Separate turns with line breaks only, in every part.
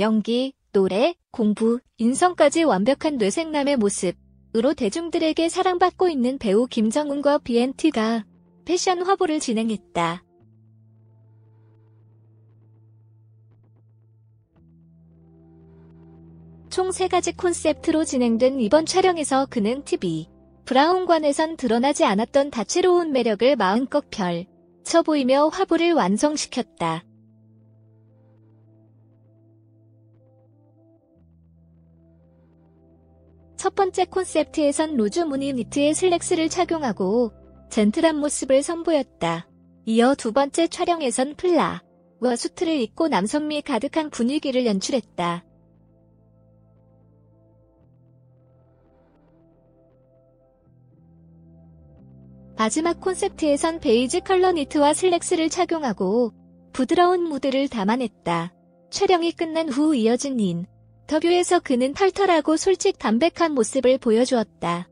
연기, 노래, 공부, 인성까지 완벽한 뇌생남의 모습으로 대중들에게 사랑받고 있는 배우 김정은과 BNT가 패션 화보를 진행했다. 총 3가지 콘셉트로 진행된 이번 촬영에서 그는 TV, 브라운관에선 드러나지 않았던 다채로운 매력을 마음껏 펼, 쳐 보이며 화보를 완성시켰다. 첫 번째 콘셉트에선 로즈 무늬 니트의 슬랙스를 착용하고 젠틀한 모습을 선보였다. 이어 두 번째 촬영에선 플라 와 수트를 입고 남성미 가득한 분위기를 연출했다. 마지막 콘셉트에선 베이지 컬러 니트와 슬랙스를 착용하고 부드러운 무드를 담아냈다. 촬영이 끝난 후 이어진 인 터뷰에서 그는 털털하고 솔직 담백한 모습을 보여주었다.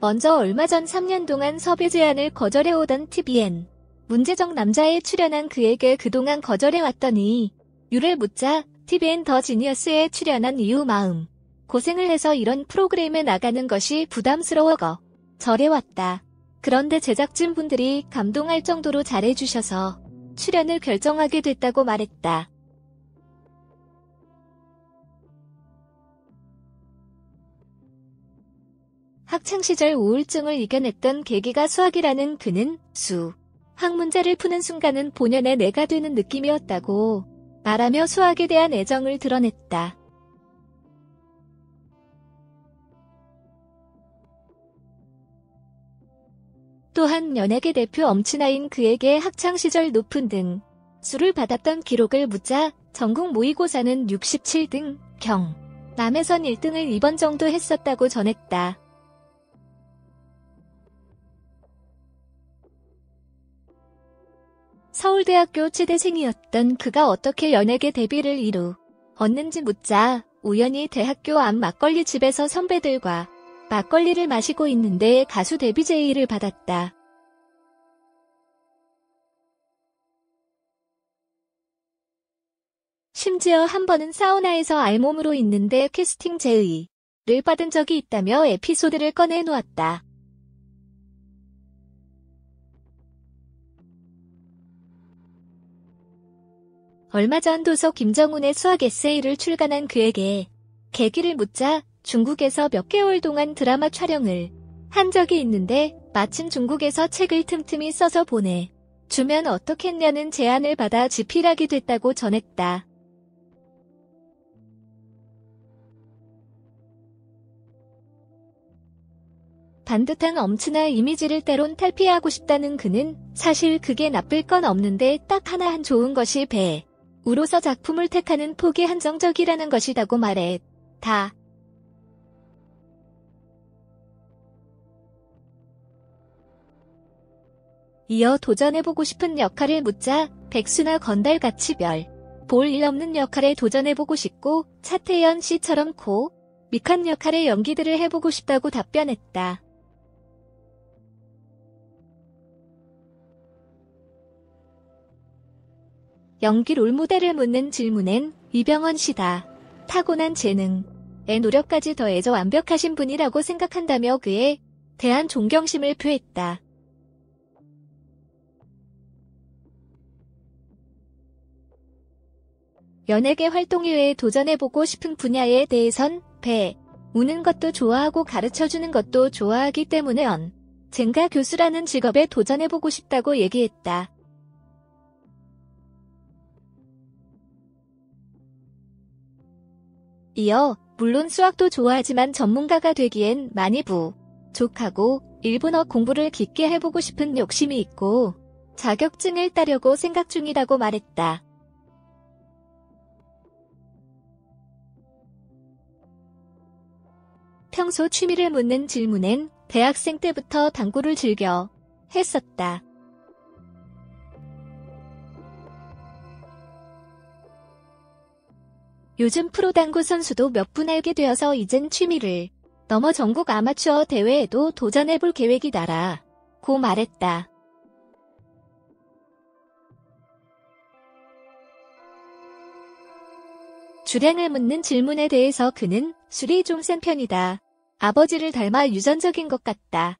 먼저 얼마 전 3년 동안 섭외 제안을 거절해오던 TVN. 문제적 남자에 출연한 그에게 그동안 거절해왔더니 유를 묻자 TVN 더 지니어스에 출연한 이후 마음. 고생을 해서 이런 프로그램에 나가는 것이 부담스러워거. 절해왔다. 그런데 제작진분들이 감동할 정도로 잘해주셔서 출연을 결정하게 됐다고 말했다. 학창시절 우울증을 이겨냈던 계기가 수학이라는 그는 수, 학 문제를 푸는 순간은 본연의 내가 되는 느낌이었다고 말하며 수학에 대한 애정을 드러냈다. 또한 연예계 대표 엄친아인 그에게 학창시절 높은 등 수를 받았던 기록을 묻자 전국 모의고사는 67등 경 남에선 1등을 2번 정도 했었다고 전했다. 서울대학교 치대생이었던 그가 어떻게 연예계 데뷔를 이루 얻는지 묻자 우연히 대학교 앞 막걸리 집에서 선배들과 막걸리를 마시고 있는데 가수 데뷔 제의를 받았다. 심지어 한 번은 사우나에서 알몸으로 있는데 캐스팅 제의를 받은 적이 있다며 에피소드를 꺼내놓았다. 얼마 전 도서 김정훈의 수학 에세이를 출간한 그에게 계기를 묻자 중국에서 몇 개월 동안 드라마 촬영을 한 적이 있는데 마침 중국에서 책을 틈틈이 써서 보내 주면 어떻겠냐는 제안을 받아 집필하게 됐다고 전했다. 반듯한 엄친아 이미지를 때론 탈피하고 싶다는 그는 사실 그게 나쁠 건 없는데 딱 하나 한 좋은 것이 배. 우로서 작품을 택하는 폭이 한정적이라는 것이다고 말해. 다. 이어 도전해보고 싶은 역할을 묻자 백수나 건달같이 별. 볼 일 없는 역할에 도전해보고 싶고 차태현 씨처럼 코, 미칸 역할의 연기들을 해보고 싶다고 답변했다. 연기 롤모델을 묻는 질문엔 이병헌 씨다. 타고난 재능, 의 노력까지 더해져 완벽하신 분이라고 생각한다며 그에 대한 존경심을 표했다. 연예계 활동 이외에 도전해보고 싶은 분야에 대해선 배, 우는 것도 좋아하고 가르쳐주는 것도 좋아하기 때문에 언, 젠가 교수라는 직업에 도전해보고 싶다고 얘기했다. 이어 물론 수학도 좋아하지만 전문가가 되기엔 많이 부족하고 일본어 공부를 깊게 해보고 싶은 욕심이 있고 자격증을 따려고 생각 중이라고 말했다. 평소 취미를 묻는 질문엔 대학생 때부터 당구를 즐겨 했었다. 요즘 프로당구 선수도 몇 분 알게 되어서 이젠 취미를 넘어 전국 아마추어 대회에도 도전해볼 계획이 나라 고 말했다. 주량을 묻는 질문에 대해서 그는 술이 좀 센 편이다. 아버지를 닮아 유전적인 것 같다.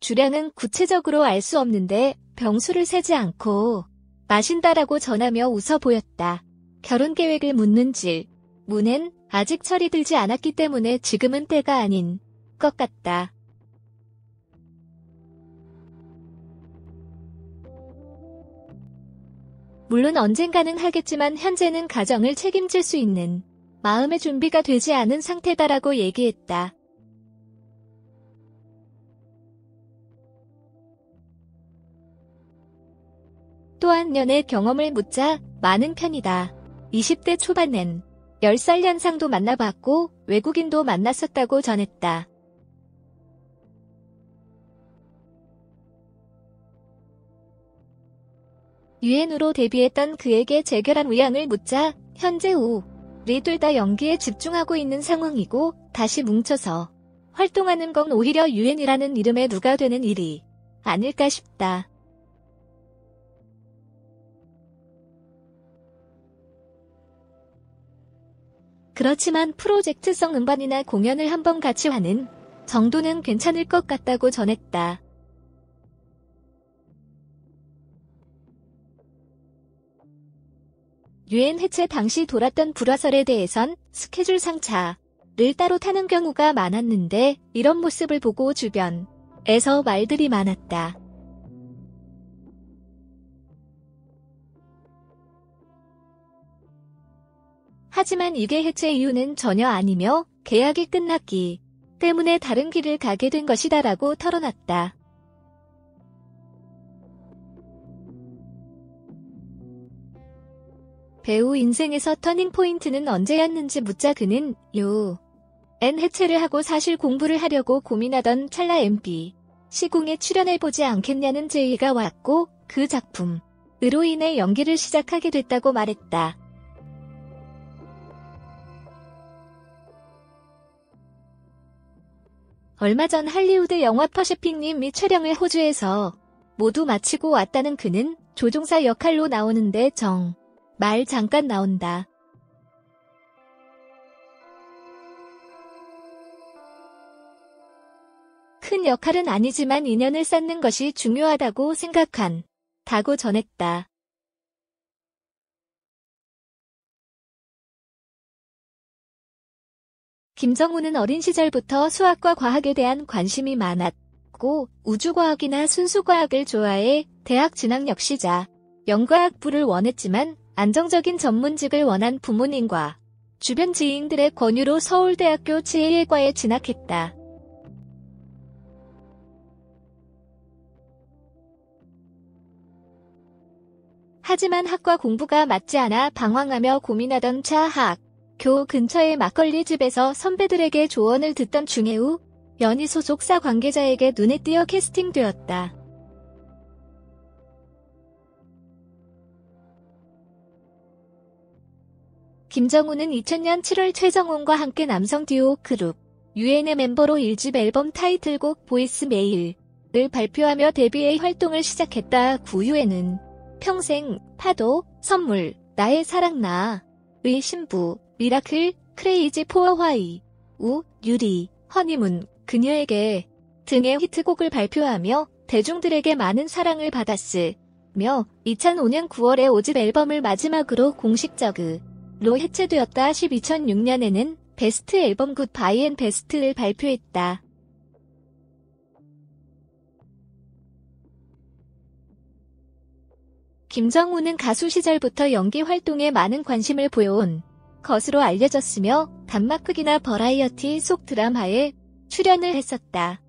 주량은 구체적으로 알 수 없는데 병수를 세지 않고 마신다라고 전하며 웃어 보였다. 결혼 계획을 묻는 질. 문엔 아직 철이 들지 않았기 때문에 지금은 때가 아닌 것 같다. 물론 언젠가는 하겠지만 현재는 가정을 책임질 수 있는 마음의 준비가 되지 않은 상태다라고 얘기했다. 또한 연애 경험을 묻자 많은 편이다. 20대 초반엔 10살 연상도 만나봤고 외국인도 만났었다고 전했다. 유엔으로 데뷔했던 그에게 재결합 의향을 묻자 현재 우리 둘 다 연기에 집중하고 있는 상황이고 다시 뭉쳐서 활동하는 건 오히려 유엔이라는 이름에 누가 되는 일이 아닐까 싶다. 그렇지만 프로젝트성 음반이나 공연을 한번 같이 하는 정도는 괜찮을 것 같다고 전했다. 유엔 해체 당시 돌았던 불화설에 대해선 스케줄 상차를 따로 타는 경우가 많았는데 이런 모습을 보고 주변에서 말들이 많았다. 하지만 이게 해체 이유는 전혀 아니며 계약이 끝났기 때문에 다른 길을 가게 된 것이다라고 털어놨다. 배우 인생에서 터닝포인트는 언제였는지 묻자 그는 요. N 해체를 하고 사실 공부를 하려고 고민하던 찰나 MP 시궁에 출연해보지 않겠냐는 제의가 왔고 그 작품 으로 인해 연기를 시작하게 됐다고 말했다. 얼마 전 할리우드 영화 퍼시픽님이 촬영을 호주에서 모두 마치고 왔다는 그는 조종사 역할로 나오는데 정. 말 잠깐 나온다. 큰 역할은 아니지만 인연을 쌓는 것이 중요하다고 생각한 다고 전했다. 김정우는 어린 시절부터 수학과 과학에 대한 관심이 많았고 우주과학이나 순수과학을 좋아해 대학 진학 역시자 영과학부를 원했지만 안정적인 전문직을 원한 부모님과 주변 지인들의 권유로 서울대학교 지혜과에 진학했다. 하지만 학과 공부가 맞지 않아 방황하며 고민하던 차학 교 근처의 막걸리 집에서 선배들에게 조언을 듣던 중에우 연희 소속사 관계자에게 눈에 띄어 캐스팅되었다. 김정우는 2000년 7월 최정훈과 함께 남성 듀오 그룹 유엔의 멤버로 1집 앨범 타이틀곡 보이스 메일을 발표하며 데뷔의 활동을 시작했다. 구유에는 평생, 파도, 선물, 나의 사랑 나의 신부, 미라클, 크레이지 포어 화이, 우, 유리, 허니문, 그녀에게 등의 히트곡을 발표하며 대중들에게 많은 사랑을 받았으며 2005년 9월에 5집 앨범을 마지막으로 공식적으로 해체되었다. 2006년에는 베스트 앨범 굿 바이 앤 베스트를 발표했다. 김정우는 가수 시절부터 연기 활동에 많은 관심을 보여온 것으로 알려졌으며 단막극이나 버라이어티 속 드라마에 출연을 했었다.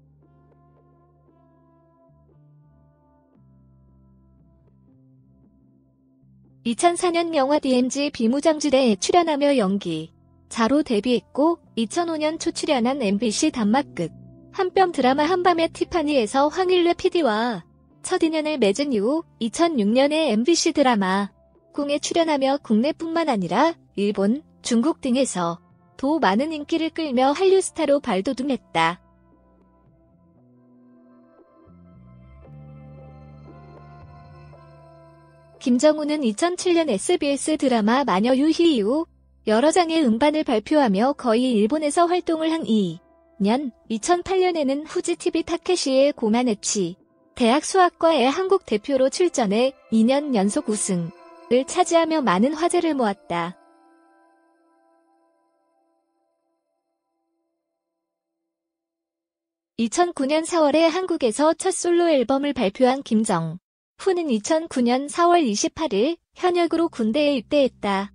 (2004년) 영화 DMZ 비무장지대에 출연하며 연기 자로 데뷔했고 2005년 초 출연한 MBC 단막극 한뼘 드라마 한밤의 티파니에서 황일래 PD와 첫 인연을 맺은 이후 2006년에 MBC 드라마 궁에 출연하며 국내뿐만 아니라 일본, 중국 등에서 도 많은 인기를 끌며 한류 스타로 발돋움했다. 김정우는 2007년 SBS 드라마 마녀 유희 이후 여러 장의 음반을 발표하며 거의 일본에서 활동을 한 2년, 2008년에는 후지TV 타케시의 고만에치 대학 수학과의 한국 대표로 출전해 2년 연속 우승을 차지하며 많은 화제를 모았다. (2009년 4월에) 한국에서 첫 솔로 앨범을 발표한 김정 후는 2009년 4월 28일 현역으로 군대에 입대했다.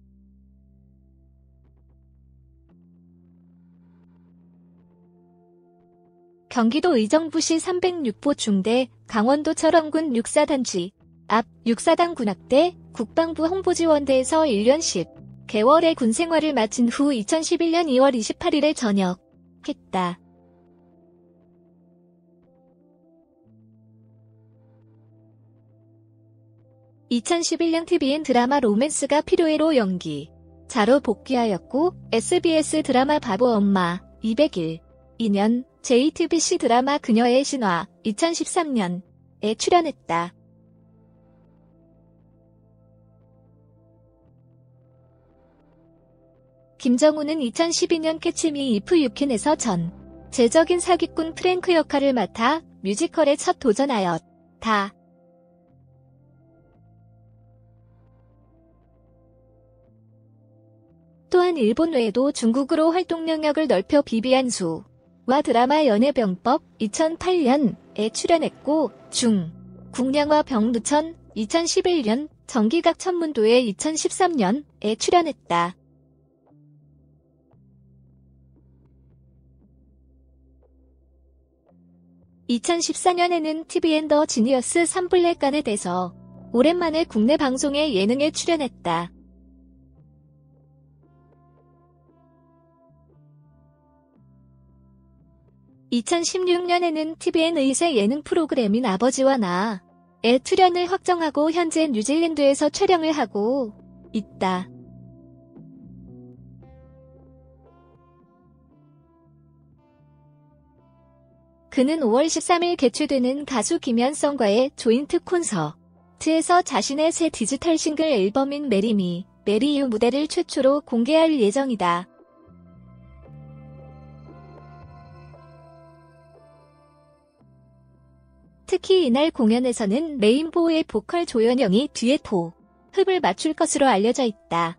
경기도 의정부시 306보 중대 강원도 철원군 육사단지 앞 육사단 군악대 국방부 홍보지원대에서 1년 10 개월의 군 생활을 마친 후 2011년 2월 28일에 전역했다. 2011년 TVN 드라마 로맨스가 필요해로 연기. 자로 복귀하였고 SBS 드라마 바보 엄마 200일 2년 JTBC 드라마 그녀의 신화 2013년에 출연했다. 김정우는 2012년 캐치미 이프 유캔에서 전 제적인 사기꾼 프랭크 역할을 맡아 뮤지컬에 첫 도전하였다. 또한 일본 외에도 중국으로 활동 영역을 넓혀 비비안수와 드라마 연애병법 2008년에 출연했고 중, 국영화 병두천 2011년 정기각 천문도에 2013년에 출연했다. (2014년에는) TVN 더 지니어스 3블랙간에 대서 오랜만에 국내 방송에 예능에 출연했다. 2016년에는 TVN 의세 예능 프로그램인 아버지와 나의 출연을 확정하고 현재 뉴질랜드에서 촬영을 하고 있다. 그는 5월 13일 개최되는 가수 김현성과의 조인트 콘서트에서 자신의 새 디지털 싱글 앨범인 메리미, 메리유 무대를 최초로 공개할 예정이다. 특히 이날 공연에서는 레인보우의 보컬 조연영이 뒤에 도 흡을 맞출 것으로 알려져 있다.